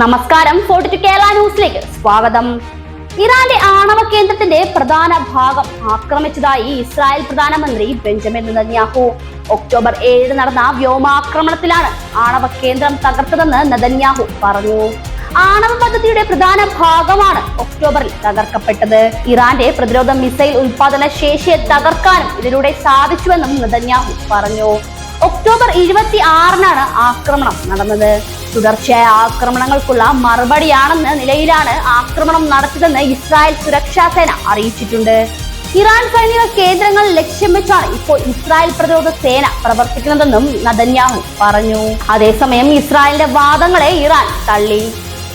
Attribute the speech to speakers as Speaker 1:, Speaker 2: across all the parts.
Speaker 1: നമസ്കാരം. ഫോർട്ടി കേരള ന്യൂസിലേക്ക് സ്വാഗതം. ഇറാന്റെ ആണവ കേന്ദ്രത്തിന്റെ പ്രധാന ഭാഗം ആക്രമിച്ചതായി ഇസ്രായേൽ പ്രധാനമന്ത്രി ബെഞ്ചമിൻ നെതന്യാഹു. ഒക്ടോബർ ഏഴിന് നടന്ന വ്യോമാക്രമണത്തിലാണ് ആണവ കേന്ദ്രം തകർത്തതെന്ന് നെതന്യാഹു പറഞ്ഞു. ആണവ പദ്ധതിയുടെ പ്രധാന ഭാഗമാണ് ഒക്ടോബറിൽ തകർക്കപ്പെട്ടത്. ഇറാന്റെ പ്രതിരോധ മിസൈൽ ഉൽപാദന ശേഷിയെ തകർക്കാനും ഇതിലൂടെ സാധിച്ചുവെന്നും നെതന്യാഹു പറഞ്ഞു. ഒക്ടോബർ ഇരുപത്തി ആറിനാണ് ആക്രമണം നടന്നത്. തുടർച്ചയായ ആക്രമണങ്ങൾക്കുള്ള മറുപടിയാണെന്ന നിലയിലാണ് ആക്രമണം നടത്തിയതെന്ന് ഇസ്രായേൽ സുരക്ഷാ സേന അറിയിച്ചിട്ടുണ്ട്. ഇറാൻ സൈനിക കേന്ദ്രങ്ങൾ ലക്ഷ്യം വെച്ചാണ് ഇപ്പോൾ ഇസ്രായേൽ പ്രതിരോധ സേന പ്രവർത്തിക്കുന്നതെന്നും നദന്യാഹു പറഞ്ഞു. അതേസമയം ഇസ്രായേലിന്റെ വാദങ്ങളെ ഇറാൻ തള്ളി.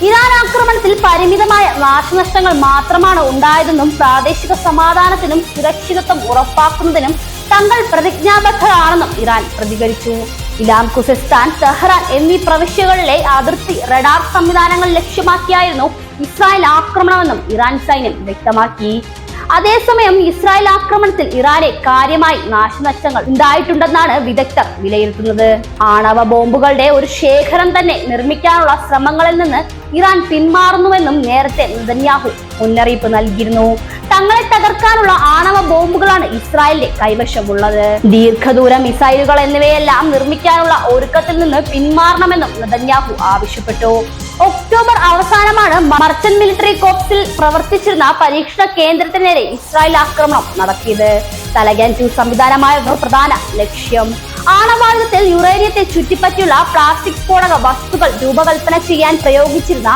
Speaker 1: ഇറാൻ ആക്രമണത്തിൽ പരിമിതമായ നാശനഷ്ടങ്ങൾ മാത്രമാണ് ഉണ്ടായതെന്നും പ്രാദേശിക സമാധാനത്തിനും സുരക്ഷിതത്വം ഉറപ്പാക്കുന്നതിനും തങ്ങൾ പ്രതിജ്ഞാബദ്ധരാണെന്നും ഇറാൻ പ്രതികരിച്ചു. ഇലാം ഖുസിസ്ഥാൻ തെഹ്റാൻ എന്നീ പ്രവിശ്യകളിലെ അതിർത്തി റഡാർ സംവിധാനങ്ങൾ ലക്ഷ്യമാക്കിയായിരുന്നു ഇസ്രായേൽ ആക്രമണമെന്നും ഇറാൻ സൈന്യം വ്യക്തമാക്കി. അതേസമയം ഇസ്രായേൽ ആക്രമണത്തിൽ ഇറാനെ കാര്യമായി നാശനഷ്ടങ്ങൾ ഉണ്ടായിട്ടുണ്ടെന്നാണ് വിദഗ്ധർ വിലയിരുത്തുന്നത്. ആണവ ബോംബുകളുടെ ഒരു ശേഖരം തന്നെ നിർമ്മിക്കാനുള്ള ശ്രമങ്ങളിൽ നിന്ന് ഇറാൻ പിന്മാറുന്നുവെന്നും നേരത്തെ നെതന്യാഹു മുന്നറിയിപ്പ് നൽകിയിരുന്നു. തങ്ങളെ തകർക്കാനുള്ള ആണവ ബോംബുകളാണ് ഇസ്രായേലിന്റെ കൈവശമുള്ളത്. ദീർഘദൂര മിസൈലുകൾ എന്നിവയെല്ലാം നിർമ്മിക്കാനുള്ള ഒരുക്കത്തിൽ നിന്ന് പിന്മാറണമെന്നും നെതന്യാഹു ആവശ്യപ്പെട്ടു. ഒക്ടോബർ അവസാനമാണ് മർച്ചൻ മിലിറ്ററി കോപ്സിൽ പ്രവർത്തിച്ചിരുന്ന പരീക്ഷണ കേന്ദ്രത്തിനെതിരെ ഇസ്രായേൽ ആക്രമണം നടത്തിയത്. തലഗാൻ ടു സംവിധാനമായിരുന്നു പ്രധാന ലക്ഷ്യം. ആണവായുധത്തിൽ യുറേനിയത്തെ ചുറ്റിപ്പറ്റിയുള്ള പ്ലാസ്റ്റിക് സ്ഫോടക വസ്തുക്കൾ രൂപകൽപ്പന ചെയ്യാൻ പ്രയോഗിച്ചിരുന്ന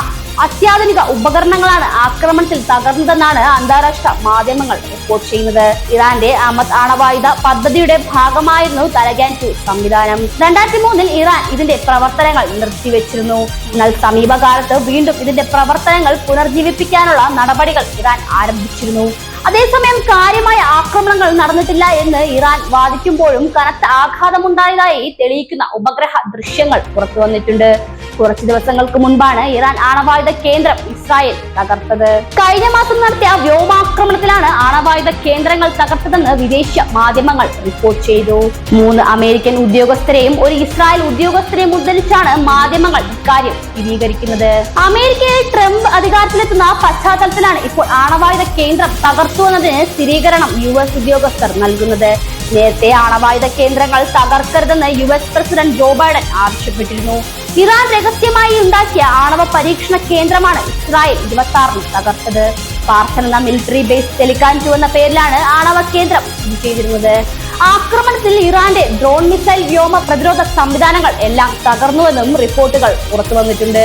Speaker 1: അത്യാധുനിക ഉപകരണങ്ങളാണ് ആക്രമണത്തിൽ തകർന്നതെന്നാണ് അന്താരാഷ്ട്ര മാധ്യമങ്ങൾ റിപ്പോർട്ട് ചെയ്യുന്നത്. ഇറാന്റെ അമത് ആണവായുധ പദ്ധതിയുടെ ഭാഗമായിരുന്നു തലഗാൻ ടു സംവിധാനം. രണ്ടായിരത്തി മൂന്നിൽ ഇറാൻ ഇതിന്റെ പ്രവർത്തനങ്ങൾ നിർത്തിവെച്ചിരുന്നു. എന്നാൽ സമീപകാലത്ത് വീണ്ടും ഇതിന്റെ പ്രവർത്തനങ്ങൾ പുനർജീവിപ്പിക്കാനുള്ള നടപടികൾ ഇറാൻ ആരംഭിച്ചിരുന്നു. അതേസമയം കാര്യമായ ആക്രമണങ്ങൾ നടന്നിട്ടില്ല എന്ന് ഇറാൻ വാദിക്കുമ്പോഴും കനത്ത ആഘാതമുണ്ടായതായി തെളിയിക്കുന്ന ഉപഗ്രഹ ദൃശ്യങ്ങൾ പുറത്തു വന്നിട്ടുണ്ട്. കുറച്ചു ദിവസങ്ങൾക്ക് മുൻപാണ് ഇറാൻ ആണവായുധ കേന്ദ്രം ഇസ്രായേൽ തകർത്തത്. കഴിഞ്ഞ മാസം നടത്തിയ വ്യോമാക്രമണത്തിലാണ് ആണവായുധ കേന്ദ്രങ്ങൾ തകർത്തതെന്ന് വിദേശ മാധ്യമങ്ങൾ റിപ്പോർട്ട് ചെയ്തു. മൂന്ന് അമേരിക്കൻ ഉദ്യോഗസ്ഥരെയും ഒരു ഇസ്രായേൽ ഉദ്യോഗസ്ഥരെയും ഉദ്ധരിച്ചാണ് മാധ്യമങ്ങൾ ഇക്കാര്യം സ്ഥിരീകരിക്കുന്നത്. അമേരിക്കയിൽ ട്രംപ് അധികാരത്തിലെത്തുന്ന പശ്ചാത്തലത്തിലാണ് ഇപ്പോൾ ആണവായുധ കേന്ദ്രം തകർത്തു എന്നതിന് സ്ഥിരീകരണം യു എസ് ഉദ്യോഗസ്ഥർ നൽകുന്നത്. നേരത്തെ ആണവായുധ കേന്ദ്രങ്ങൾ തകർക്കരുതെന്ന് U S president Joe Biden ആവശ്യപ്പെട്ടിരുന്നു. ഇറാൻ രഹസ്യമായി ഉണ്ടാക്കിയ ആണവ പരീക്ഷണ കേന്ദ്രമാണ് ഇസ്രായേൽ ഇരുപത്തി ആറിന് തകർത്തത്. പാർസൻ എന്ന മിലിറ്ററി ബേസ് തെലിക്കാൻ എന്ന പേരിലാണ് ആണവ കേന്ദ്രം സ്ഥിതി ചെയ്തിരുന്നത്. ആക്രമണത്തിൽ ഇറാന്റെ ഡ്രോൺ മിസൈൽ വ്യോമ പ്രതിരോധ സംവിധാനങ്ങൾ എല്ലാം തകർന്നുവെന്നും റിപ്പോർട്ടുകൾ പുറത്തു വന്നിട്ടുണ്ട്